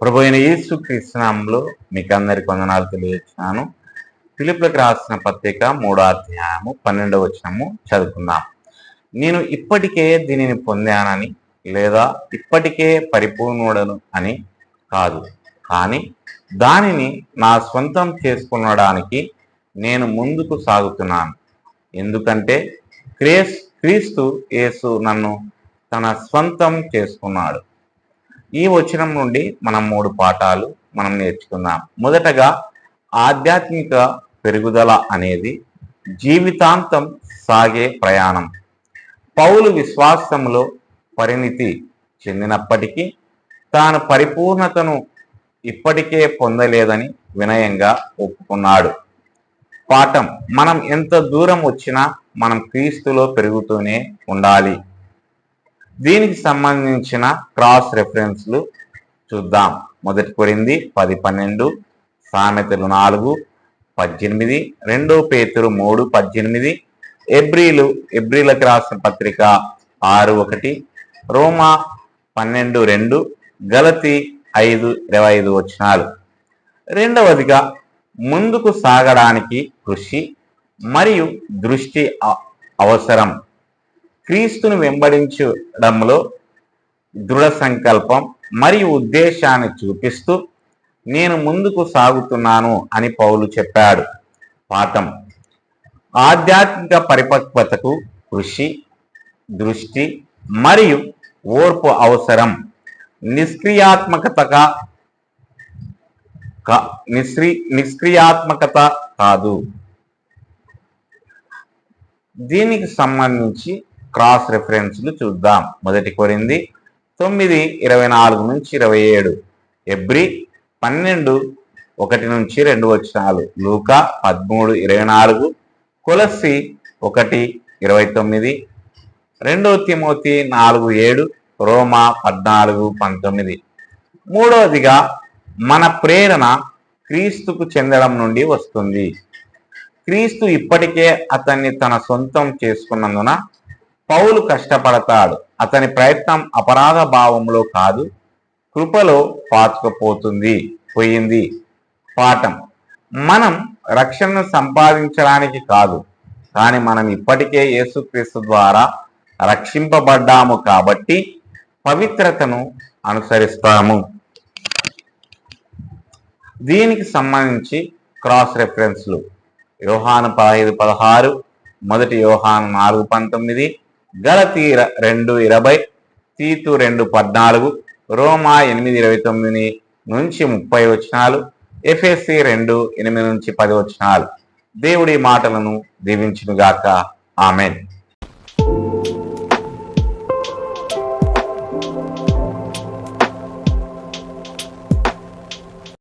ప్రభు అయిన యేసు కృష్ణంలో మీకు అందరికి వందనాలు తెలియజేస్తున్నాను. ఫిలిప్లకు రాసిన పత్రిక మూడో అధ్యాయము పన్నెండవ వచనము చదువుకుందాం. నేను ఇప్పటికే దీనిని పొందానని లేదా ఇప్పటికే పరిపూర్ణుడను అని కాదు. కానీ దానిని నా స్వంతం చేసుకునడానికి నేను ముందుకు సాగుతున్నాను. ఎందుకంటే క్రేస్ క్రీస్తు యేసు నన్ను తన స్వంతం చేసుకున్నాడు. ఈ వచనం నుండి మనం మూడు పాఠాలు మనం నేర్చుకుందాం. మొదటగా ఆధ్యాత్మిక పెరుగుదల అనేది జీవితాంతం సాగే ప్రయాణం. పౌలు విశ్వాసంలో పరిణితి చెందినప్పటికీ తాను పరిపూర్ణతను ఇప్పటికే పొందలేదని వినయంగా ఒప్పుకున్నాడు. పాఠం. మనం ఎంత దూరం వచ్చినా మనం క్రీస్తులో పెరుగుతూనే ఉండాలి. దీనికి సంబంధించిన క్రాస్ రెఫరెన్స్లు చూద్దాం. మొదటి కొరింది పది పన్నెండు సామెతలు నాలుగు పద్దెనిమిది రెండో పేతురు మూడు పద్దెనిమిది ఎబ్రిలు ఎబ్రిలకు రాసిన పత్రిక ఆరు ఒకటి రోమా పన్నెండు రెండు గలతి ఐదు ఇరవై ఐదు వచ్చినాలు రెండవదిగా ముందుకు సాగడానికి కృషి మరియు దృష్టి అవసరం. క్రీస్తును వెంబడించడంలో దృఢ సంకల్పం మరియు ఉద్దేశాన్ని చూపిస్తూ నేను ముందుకు సాగుతున్నాను అని పౌలు చెప్పాడు. పాఠం. ఆధ్యాత్మిక పరిపక్వతకు కృషి దృష్టి మరియు ఓర్పు అవసరం. నిష్క్రియాత్మకతగా కా- నిష్క్రి నిష్క్రియాత్మకత కాదు. దీనికి సంబంధించి క్రాస్ రెఫరెన్స్లు చూద్దాం. మొదటి కొరింది తొమ్మిది ఇరవై నాలుగు నుంచి ఇరవై ఏడు. ఎబ్రి పన్నెండు ఒకటి నుంచి రెండు వచ్చినాలు లూకా పదమూడు ఇరవై నాలుగు. కొలసి ఒకటి ఇరవై తొమ్మిది. రెండో తిమోతి నాలుగు ఏడు. రోమా పద్నాలుగు పంతొమ్మిది. మూడవదిగా మన ప్రేరణ క్రీస్తుకు చెందడం నుండి వస్తుంది. క్రీస్తు ఇప్పటికే అతన్ని తన సొంతం చేసుకున్నందున పౌలు కష్టపడతాడు. అతని ప్రయత్నం అపరాధ భావంలో కాదు కృపలో పాతుకపోతుంది పోయింది పాఠం. మనం రక్షణను సంపాదించడానికి కాదు కానీ మనం ఇప్పటికే యేసుక్రీస్తు ద్వారా రక్షింపబడ్డాము కాబట్టి పవిత్రతను అనుసరిస్తాము. దీనికి సంబంధించి క్రాస్ రెఫరెన్స్లు. యోహాను పదహైదు పదహారు మొదటి యోహాను నాలుగు పంతొమ్మిది గలతీ రెండు ఇరవై తీతు రెండు పద్నాలుగు రోమా ఎనిమిది ఇరవై తొమ్మిది నుంచి ముప్పై వచనాలు ఎఫ్ఎస్సి రెండు ఎనిమిది నుంచి పది వచనాలు. దేవుడి మాటలను దీవించునుగాక. ఆమెన్.